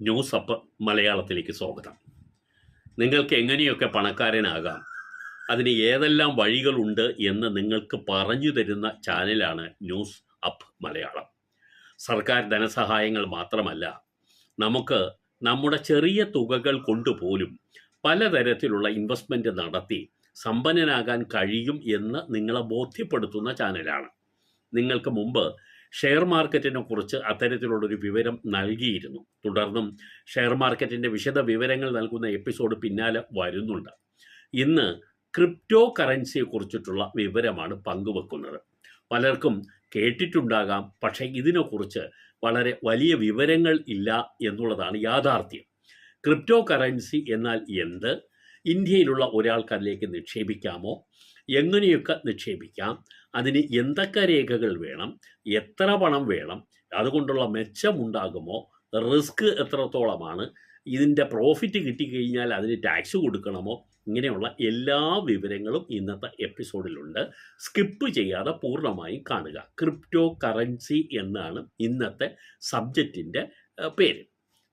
News up മലയാളത്തിലേക്ക് സ്വാഗതം. നിങ്ങൾക്ക് എങ്ങനെയൊക്കെ പണക്കാരനാകാം അതിന് ഏതെല്ലാം വഴികളുണ്ട് എന്ന് നിങ്ങൾക്ക് പറഞ്ഞു തരുന്ന ചാനലാണ് ന്യൂസ് അപ്പ് മലയാളം. സർക്കാർ ധനസഹായങ്ങൾ മാത്രമല്ല നമുക്ക് നമ്മുടെ ചെറിയ തുകകൾ കൊണ്ടുപോലും പലതരത്തിലുള്ള ഇൻവെസ്റ്റ്മെന്റ് നടത്തി സമ്പന്നനാകാൻ കഴിയും എന്ന് നിങ്ങളെ ബോധ്യപ്പെടുത്തുന്ന ചാനലാണ്. നിങ്ങൾക്ക് മുമ്പ് ഷെയർ മാർക്കറ്റിനെ കുറിച്ച് അത്തരത്തിലുള്ളൊരു വിവരം നൽകിയിരുന്നു. തുടർന്നും ഷെയർ മാർക്കറ്റിന്റെ വിശദ വിവരങ്ങൾ നൽകുന്ന എപ്പിസോഡ് പിന്നാലെ വരുന്നുണ്ട്. ഇന്ന് ക്രിപ്റ്റോ കറൻസിയെ കുറിച്ചിട്ടുള്ള വിവരമാണ് പങ്കുവെക്കുന്നത്. പലർക്കും കേട്ടിട്ടുണ്ടാകാം പക്ഷേ ഇതിനെക്കുറിച്ച് വളരെ വലിയ വിവരങ്ങൾ ഇല്ല എന്നുള്ളതാണ് യാഥാർത്ഥ്യം. ക്രിപ്റ്റോ കറൻസി എന്നാൽ എന്ത്? ഇന്ത്യയിലുള്ള ഒരാൾക്ക് അതിലേക്ക് നിക്ഷേപിക്കാമോ? എങ്ങനെയൊക്കെ നിക്ഷേപിക്കാം? അതിന് എന്തൊക്കെ രേഖകൾ വേണം? എത്ര പണം വേണം? അതുകൊണ്ടുള്ള മെച്ചമുണ്ടാകുമോ? റിസ്ക് എത്രത്തോളമാണ്? ഇതിന്റെ പ്രോഫിറ്റ് കിട്ടിക്കഴിഞ്ഞാൽ അതിന് ടാക്സ് കൊടുക്കണമോ? ഇങ്ങനെയുള്ള എല്ലാ വിവരങ്ങളും ഇന്നത്തെ എപ്പിസോഡിലുണ്ട് സ്കിപ്പ് ചെയ്യാതെ പൂർണമായും കാണുക. ക്രിപ്റ്റോ കറൻസി എന്നാണ് ഇന്നത്തെ സബ്ജക്റ്റിന്റെ പേര്.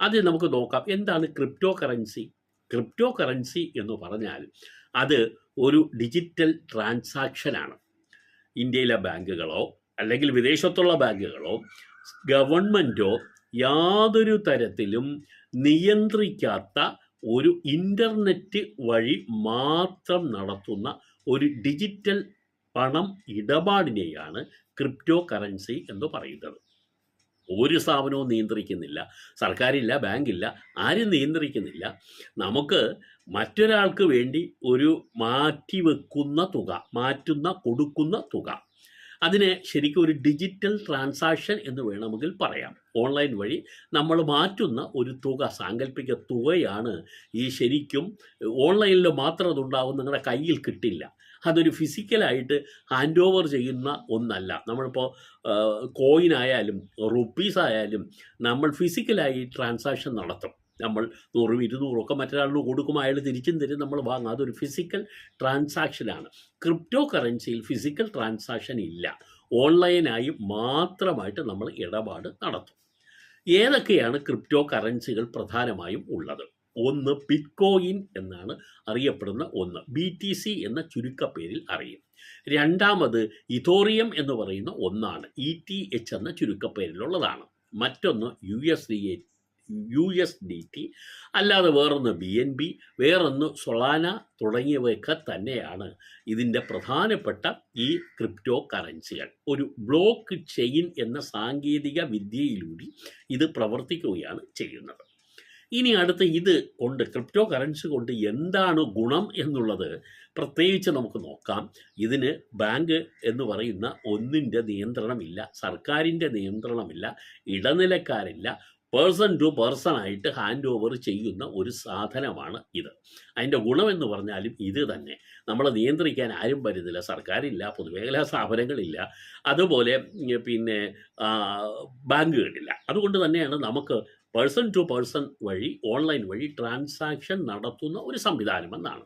അത് നമുക്ക് നോക്കാം. എന്താണ് ക്രിപ്റ്റോ കറൻസി ക്രിപ്റ്റോ കറൻസി എന്ന് പറഞ്ഞാൽ അത് ഒരു ഡിജിറ്റൽ ട്രാൻസാക്ഷനാണ്. ഇന്ത്യയിലെ ബാങ്കുകളോ അല്ലെങ്കിൽ വിദേശത്തുള്ള ബാങ്കുകളോ ഗവൺമെന്റോ യാതൊരു തരത്തിലും നിയന്ത്രിക്കാത്ത ഒരു ഇന്റർനെറ്റ് വഴി മാത്രം നടത്തുന്ന ഒരു ഡിജിറ്റൽ പണം ഇടപാടിനെയാണ് ക്രിപ്റ്റോ കറൻസി എന്ന് പറയുന്നത്. ഒരു സ്ഥാപനവും നിയന്ത്രിക്കുന്നില്ല. സർക്കാരില്ല ബാങ്കില്ല ആരും നിയന്ത്രിക്കുന്നില്ല. നമുക്ക് മറ്റൊരാൾക്ക് വേണ്ടി ഒരു മാറ്റി വെക്കുന്ന തുക മാറ്റുന്ന കൊടുക്കുന്ന തുക അതിനെ ശരിക്കും ഒരു ഡിജിറ്റൽ ട്രാൻസാക്ഷൻ എന്ന് വേണമെങ്കിൽ പറയാം. ഓൺലൈൻ വഴി നമ്മൾ മാറ്റുന്ന ഒരു തുക സാങ്കല്പിക തുകയാണ് ഈ ശരിക്കും ഓൺലൈനിൽ മാത്രം അതുണ്ടാവും നിങ്ങളുടെ കയ്യിൽ കിട്ടില്ല. അതൊരു ഫിസിക്കലായിട്ട് ഹാൻഡ് ഓവർ ചെയ്യുന്ന ഒന്നല്ല. നമ്മളിപ്പോൾ കോയിൻ ആയാലും റുപ്പീസ് ആയാലും നമ്മൾ ഫിസിക്കലായി ട്രാൻസാക്ഷൻ നടത്തും. നമ്മൾ നൂറും ഇരുന്നൂറും ഒക്കെ മറ്റൊരാളിന് കൊടുക്കുമ്പോൾ അയാൾ തിരിച്ചും തരും നമ്മൾ വാങ്ങും. അതൊരു ഫിസിക്കൽ ട്രാൻസാക്ഷനാണ് ക്രിപ്റ്റോ കറൻസിയിൽ ഫിസിക്കൽ ട്രാൻസാക്ഷൻ ഇല്ല. ഓൺലൈനായി മാത്രമായിട്ട് നമ്മൾ ഇടപാട് നടത്തും. ഏതൊക്കെയാണ് ക്രിപ്റ്റോ കറൻസികൾ പ്രധാനമായും ഉള്ളത്? ഒന്ന് ബിറ്റ്കോയിൻ എന്നാണ് അറിയപ്പെടുന്ന ഒന്ന്. ബി ടി സി എന്ന ചുരുക്കപ്പേരിൽ അറിയും. രണ്ടാമത് ഇഥോറിയം എന്ന് പറയുന്ന ഒന്നാണ്. ഇ ടി എച്ച് എന്ന ചുരുക്കപ്പേരിലുള്ളതാണ്. മറ്റൊന്ന് U S D A U S D T അല്ലാതെ വേറൊന്ന് ബി എൻ ബി വേറൊന്ന് സൊളാന തുടങ്ങിയവയൊക്കെ തന്നെയാണ് ഇതിന്റെ പ്രധാനപ്പെട്ട ഈ ക്രിപ്റ്റോ കറൻസികൾ ഒരു ബ്ലോക്ക് ചെയിൻ എന്ന സാങ്കേതിക വിദ്യയിലൂടെ ഇത് പ്രവർത്തിക്കുകയാണ് ചെയ്യുന്നത്. ഇനി അടുത്ത ഇത് കൊണ്ട് ക്രിപ്റ്റോ കറൻസി കൊണ്ട് എന്താണ് ഗുണം എന്നുള്ളത് പ്രത്യേകിച്ച് നമുക്ക് നോക്കാം. ഇതിന് ബാങ്ക് എന്ന് പറയുന്ന ഒന്നിന്റെ നിയന്ത്രണമില്ല സർക്കാരിന്റെ നിയന്ത്രണമില്ല ഇടനിലക്കാരില്ല പേഴ്സൺ ടു പേഴ്സൺ ആയിട്ട് ഹാൻഡ് ഓവർ ചെയ്യുന്ന ഒരു സാധനമാണ് ഇത്. അതിന്റെ ഗുണമെന്ന് പറഞ്ഞാലും ഇത് തന്നെ. നമ്മളെ നിയന്ത്രിക്കാൻ ആരും വരുന്നില്ല. സർക്കാരില്ല പൊതുമേഖലാ സ്ഥാപനങ്ങളില്ല. അതുപോലെ പിന്നെ ബാങ്കുകളില്ല. അതുകൊണ്ട് തന്നെയാണ് നമുക്ക് പേഴ്സൺ ടു പേഴ്സൺ വഴി ഓൺലൈൻ വഴി ട്രാൻസാക്ഷൻ നടത്തുന്ന ഒരു സംവിധാനം എന്നാണ്.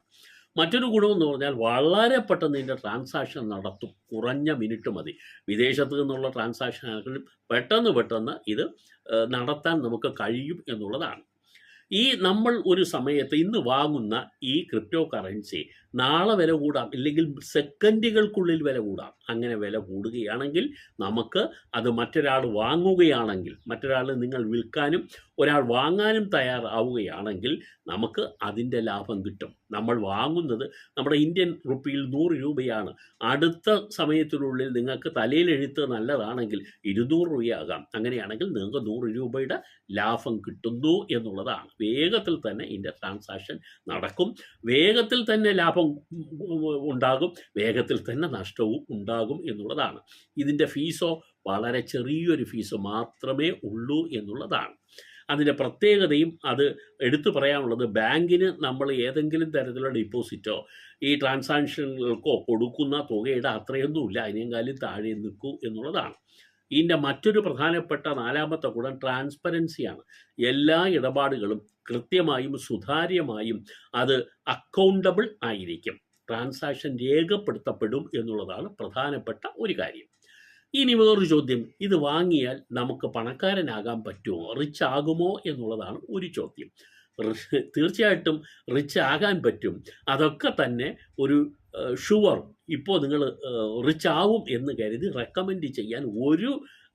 മറ്റൊരു ഗുണമെന്ന് പറഞ്ഞാൽ വളരെ പെട്ടെന്ന് ഇതിന്റെ ട്രാൻസാക്ഷൻ നടത്തും. കുറഞ്ഞ മിനിറ്റ് മതി. വിദേശത്ത് നിന്നുള്ള ട്രാൻസാക്ഷൻ ആണെങ്കിലും പെട്ടെന്ന് പെട്ടെന്ന് ഇത് നടത്താൻ നമുക്ക് കഴിയും എന്നുള്ളതാണ്. ഈ നമ്മൾ ഒരു സമയത്ത് ഇന്ന് വാങ്ങുന്ന ഈ ക്രിപ്റ്റോ കറൻസി നാളെ വില കൂടാം ഇല്ലെങ്കിൽ സെക്കൻഡുകൾക്കുള്ളിൽ വില കൂടാം. അങ്ങനെ വില കൂടുകയാണെങ്കിൽ നമുക്ക് അത് മറ്റൊരാൾ വാങ്ങുകയാണെങ്കിൽ മറ്റൊരാൾ നിങ്ങൾ വിൽക്കാനും ഒരാൾ വാങ്ങാനും തയ്യാറാവുകയാണെങ്കിൽ നമുക്ക് അതിന്റെ ലാഭം കിട്ടും. നമ്മൾ വാങ്ങുന്നത് നമ്മുടെ ഇന്ത്യൻ റുപ്പിയിൽ നൂറ് രൂപയാണ്. അടുത്ത സമയത്തിനുള്ളിൽ നിങ്ങൾക്ക് തലയിലെഴുത്ത് നല്ലതാണെങ്കിൽ ഇരുന്നൂറ് രൂപയാകാം. അങ്ങനെയാണെങ്കിൽ നിങ്ങൾക്ക് നൂറ് രൂപയുടെ ലാഭം കിട്ടുന്നു എന്നുള്ളതാണ്. വേഗത്തിൽ തന്നെ ഇതിന്റെ ട്രാൻസാക്ഷൻ നടക്കും. വേഗത്തിൽ തന്നെ ലാഭം ഉണ്ടാകും. വേഗത്തിൽ തന്നെ നഷ്ടവും ഉണ്ടാകും എന്നുള്ളതാണ്. ഇതിന്റെ ഫീസോ വളരെ ചെറിയൊരു ഫീസ് മാത്രമേ ഉള്ളൂ എന്നുള്ളതാണ്. അതിന്റെ പ്രത്യേകതയും അത് എടുത്തു പറയാനുള്ളത് ബാങ്കിന് നമ്മൾ ഏതെങ്കിലും തരത്തിലുള്ള ഡിപ്പോസിറ്റോ ഈ ട്രാൻസാക്ഷനുകൾക്കോ കൊടുക്കുന്ന തുകയുടെ അത്രയൊന്നുമില്ല. അതിനേക്കാളും താഴെ നിൽക്കൂ എന്നുള്ളതാണ്. ഇതിന്റെ മറ്റൊരു പ്രധാനപ്പെട്ട നാലാമത്തെ ഗുണം ട്രാൻസ്പെറൻസിയാണ് എല്ലാ ഇടപാടുകളും കൃത്യമായും സുതാര്യമായും അത് അക്കൗണ്ടബിൾ ആയിരിക്കും. ട്രാൻസാക്ഷൻ രേഖപ്പെടുത്തപ്പെടും എന്നുള്ളതാണ് പ്രധാനപ്പെട്ട ഒരു കാര്യം. ഇനി വേറൊരു ചോദ്യം. ഇത് വാങ്ങിയാൽ നമുക്ക് പണക്കാരനാകാൻ പറ്റുമോ? റിച്ച് ആകുമോ എന്നുള്ളതാണ് ഒരു ചോദ്യം. തീർച്ചയായിട്ടും റിച്ച് ആകാൻ പറ്റും. അതൊക്കെ തന്നെ ഒരു ഷുവർ ഇപ്പോൾ നിങ്ങൾ റിച്ച് ആവും എന്ന് കരുതി റെക്കമെൻഡ് ചെയ്യാൻ ഒരു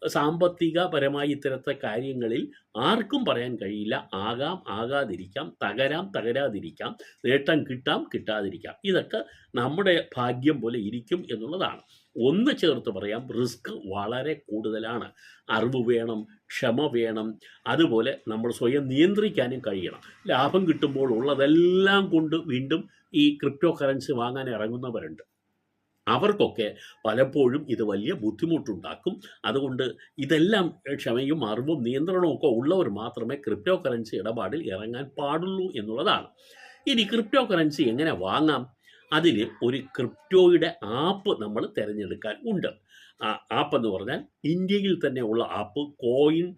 സാമ്പത്തികപരമായി ഇത്തരത്തെ കാര്യങ്ങളിൽ ആർക്കും പറയാൻ കഴിയില്ല. ആകാം ആകാതിരിക്കാം തകരാം തകരാതിരിക്കാം നേട്ടം കിട്ടാം കിട്ടാതിരിക്കാം. ഇതൊക്കെ നമ്മുടെ ഭാഗ്യം പോലെ ഇരിക്കും എന്നുള്ളതാണ്. ഒന്ന് ചേർത്ത് പറയാം. റിസ്ക് വളരെ കൂടുതലാണ്. അറിവ് വേണം ക്ഷമ വേണം. അതുപോലെ നമ്മൾ സ്വയം നിയന്ത്രിക്കാനും കഴിയണം. ലാഭം കിട്ടുമ്പോൾ ഉള്ളതെല്ലാം കൊണ്ട് വീണ്ടും ഈ ക്രിപ്റ്റോ കറൻസി വാങ്ങാൻ ഇറങ്ങുന്നവരുണ്ട്. അവർക്കൊക്കെ പലപ്പോഴും ഇത് വലിയ ബുദ്ധിമുട്ടുണ്ടാക്കും. അതുകൊണ്ട് ഇതെല്ലാം ക്ഷമയും അറിവും നിയന്ത്രണവും ഒക്കെ ഉള്ളവർ മാത്രമേ ക്രിപ്റ്റോ കറൻസി ഇടപാടിൽ ഇറങ്ങാൻ പാടുള്ളൂ എന്നുള്ളതാണ്. ഇനി ക്രിപ്റ്റോ കറൻസി എങ്ങനെ വാങ്ങാം? അതിന് ഒരു ക്രിപ്റ്റോയുടെ ആപ്പ് നമ്മൾ തിരഞ്ഞെടുക്കാൻ ഉണ്ട്. ആപ്പ് എന്ന് പറഞ്ഞാൽ ഇന്ത്യയിൽ തന്നെ ഉള്ള app coin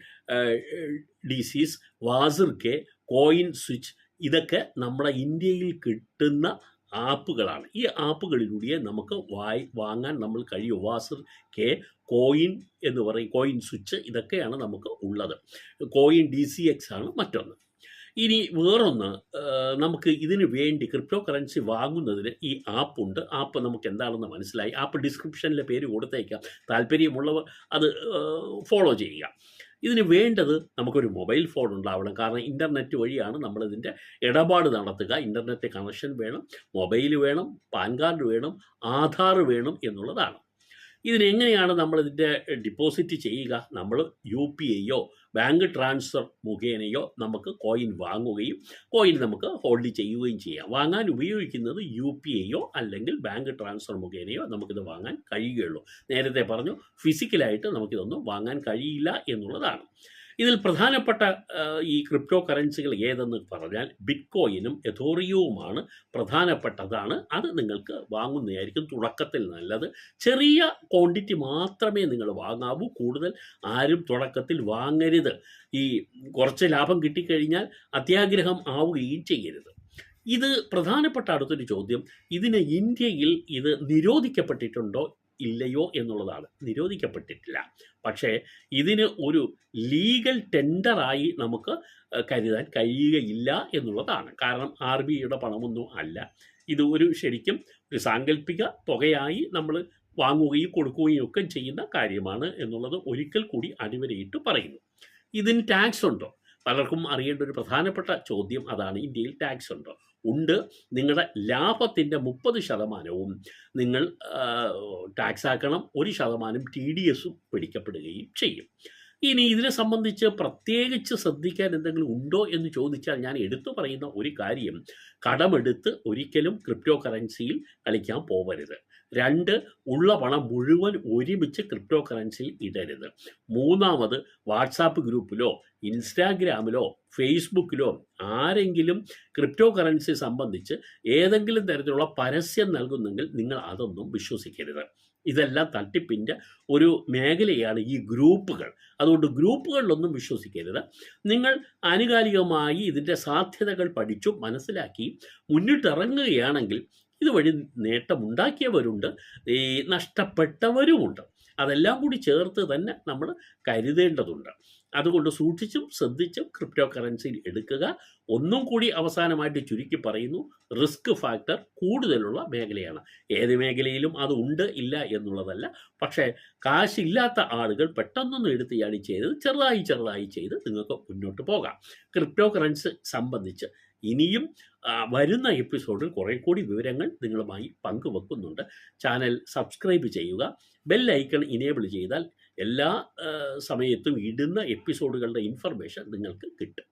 DCX Wazir K coin switch ഇതൊക്കെ നമ്മുടെ ഇന്ത്യയിൽ കിട്ടുന്ന ആപ്പുകളാണ്. ഈ ആപ്പുകളിലൂടെ നമുക്ക് വായി വാങ്ങാൻ നമ്മൾ കഴിയും. വാസർ കെ കോയിൻ എന്ന് പറയും കോയിൻ സ്വിച്ച് ഇതൊക്കെയാണ് നമുക്ക് ഉള്ളത്. കോയിൻ ഡി സി എക്സ് ആണ് മറ്റൊന്ന്. ഇനി വേറൊന്ന് നമുക്ക് ഇതിന് വേണ്ടി ക്രിപ്റ്റോ കറൻസി വാങ്ങുന്നതിന് ഈ ആപ്പ് ഉണ്ട്. ആപ്പ് നമുക്ക് എന്താണെന്ന് മനസ്സിലായി. ആപ്പ് ഡിസ്ക്രിപ്ഷനിലെ പേര് കൊടുത്തേക്കാം. താല്പര്യമുള്ളവർ അത് ഫോളോ ചെയ്യുക. ഇതിന് വേണ്ടത് നമുക്കൊരു മൊബൈൽ ഫോൺ ഉണ്ടാവണം. കാരണം ഇന്റർനെറ്റ് വഴിയാണ് നമ്മളിതിന്റെ ഇടപാട് നടത്തുക. ഇന്റർനെറ്റ് കണക്ഷൻ വേണം മൊബൈൽ വേണം പാൻ കാർഡ് വേണം ആധാർ വേണം എന്നുള്ളതാണ്. ഇതിനെങ്ങനെയാണ് നമ്മളിതിന്റെ ഡിപ്പോസിറ്റ് ചെയ്യുക? നമ്മൾ യു പി ഐയോ ബാങ്ക് ട്രാൻസ്ഫർ മുഖേനയോ നമുക്ക് കോയിൻ വാങ്ങുകയും കോയിൻ നമുക്ക് ഹോൾഡ് ചെയ്യുകയും ചെയ്യാം. വാങ്ങാൻ ഉപയോഗിക്കുന്നത് യു പി ഐയോ അല്ലെങ്കിൽ ബാങ്ക് ട്രാൻസ്ഫർ മുഖേനയോ നമുക്കിത് വാങ്ങാൻ കഴിയുകയുള്ളൂ. നേരത്തെ പറഞ്ഞു ഫിസിക്കലായിട്ട് നമുക്കിതൊന്നും വാങ്ങാൻ കഴിയില്ല എന്നുള്ളതാണ്. ഇതിൽ പ്രധാനപ്പെട്ട ഈ ക്രിപ്റ്റോ കറൻസികൾ ഏതെന്ന് പറഞ്ഞാൽ ബിറ്റ്കോയിനും എഥോറിയവുമാണ് പ്രധാനപ്പെട്ടതാണ്. അത് നിങ്ങൾക്ക് വാങ്ങുന്നതായിരിക്കും തുടക്കത്തിൽ നല്ലത്. ചെറിയ ക്വാണ്ടിറ്റി മാത്രമേ നിങ്ങൾ വാങ്ങാവൂ. കൂടുതൽ ആരും തുടക്കത്തിൽ വാങ്ങരുത്. ഈ കുറച്ച് ലാഭം കിട്ടിക്കഴിഞ്ഞാൽ അത്യാഗ്രഹം ആവുകയും ചെയ്യരുത്. ഇത് പ്രധാനപ്പെട്ട അടുത്തൊരു ചോദ്യം. ഇതിന് ഇന്ത്യയിൽ ഇത് നിരോധിക്കപ്പെട്ടിട്ടുണ്ടോ? ഇല്ലയോ എന്നുള്ളതാണ്. നിരോധിക്കപ്പെട്ടിട്ടില്ല. പക്ഷേ ഇതിന് ഒരു ലീഗൽ ടെൻഡറായി നമുക്ക് കരുതാൻ കഴിയുകയില്ല എന്നുള്ളതാണ്. കാരണം ആർ ബി ഐയുടെ പണമൊന്നും അല്ല. ഇത് ഒരു ശരിക്കും ഒരു സാങ്കല്പിക തുകയായി നമ്മൾ വാങ്ങുകയും കൊടുക്കുകയും ഒക്കെ ചെയ്യുന്ന കാര്യമാണ് എന്നുള്ളത് ഒരിക്കൽ കൂടി അടിവരയിട്ട് പറയുന്നു. ഇതിന് ടാക്സ് ഉണ്ടോ? പലർക്കും അറിയേണ്ട ഒരു പ്രധാനപ്പെട്ട ചോദ്യം അതാണ്. ഇന്ത്യയിൽ ടാക്സ് ഉണ്ടോ? ഉണ്ട്. നിങ്ങളുടെ ലാഭത്തിന്റെ മുപ്പത് ശതമാനവും നിങ്ങൾ ടാക്സ് ആക്കണം. ഒരു ശതമാനം ടി ഡി എസും പിടിക്കപ്പെടുകയും ചെയ്യും. ഇനി ഇതിനെ സംബന്ധിച്ച് പ്രത്യേകിച്ച് ശ്രദ്ധിക്കാൻ എന്തെങ്കിലും ഉണ്ടോ എന്ന് ചോദിച്ചാൽ ഞാൻ എടുത്തു പറയുന്ന ഒരു കാര്യം കടമെടുത്ത് ഒരിക്കലും ക്രിപ്റ്റോ കറൻസിയിൽ കളിക്കാൻ പോവരുത്. രണ്ട് ഉള്ള പണം മുഴുവൻ ഒരുമിച്ച് ക്രിപ്റ്റോ കറൻസിയിൽ ഇടരുത്. മൂന്നാമത് വാട്സാപ്പ് ഗ്രൂപ്പിലോ ഇൻസ്റ്റാഗ്രാമിലോ ഫേസ്ബുക്കിലോ ആരെങ്കിലും ക്രിപ്റ്റോ കറൻസി സംബന്ധിച്ച് ഏതെങ്കിലും തരത്തിലുള്ള പരസ്യം നൽകുന്നെങ്കിൽ നിങ്ങൾ അതൊന്നും വിശ്വസിക്കരുത്. ഇതെല്ലാം തട്ടിപ്പിന്റെ ഒരു മേഖലയാണ് ഈ ഗ്രൂപ്പുകൾ. അതുകൊണ്ട് ഗ്രൂപ്പുകളിലൊന്നും വിശ്വസിക്കരുത്. നിങ്ങൾ ആനുകാലികമായി ഇതിന്റെ സാധ്യതകൾ പഠിച്ചു മനസ്സിലാക്കി മുന്നിട്ടിറങ്ങുകയാണെങ്കിൽ ഇതുവഴി നേട്ടമുണ്ടാക്കിയവരുണ്ട് ഈ നഷ്ടപ്പെട്ടവരുമുണ്ട്. അതെല്ലാം കൂടി ചേർത്ത് തന്നെ നമ്മൾ കരുതേണ്ടതുണ്ട്. അതുകൊണ്ട് സൂക്ഷിച്ചും ശ്രദ്ധിച്ചും ക്രിപ്റ്റോ കറൻസിയിൽ എടുക്കുക. ഒന്നും കൂടി അവസാനമായിട്ട് ചുരുക്കി പറയുന്നു റിസ്ക് ഫാക്ടർ കൂടുതലുള്ള മേഖലയാണ്. ഏത് മേഖലയിലും അത് ഉണ്ട് ഇല്ല എന്നുള്ളതല്ല. പക്ഷേ കാശില്ലാത്ത ആളുകൾ പെട്ടെന്നൊന്നും എടുത്ത് ചാടി ചെയ്ത് ചെറുതായി ചെറുതായി ചെയ്ത് നിങ്ങൾക്ക് മുന്നോട്ട് പോകാം. ക്രിപ്റ്റോ കറൻസി സംബന്ധിച്ച് ഇനിയും വരുന്ന എപ്പിസോഡിൽ കുറേ കൂടി വിവരങ്ങൾ നിങ്ങളുമായി പങ്കുവെക്കുന്നുണ്ട്. ചാനൽ സബ്സ്ക്രൈബ് ചെയ്യുക. ബെൽ ഐക്കൺ ഇനേബിൾ ചെയ്താൽ എല്ലാ സമയത്തും ഇടുന്ന എപ്പിസോഡുകളുടെ ഇൻഫർമേഷൻ നിങ്ങൾക്ക് കിട്ടും.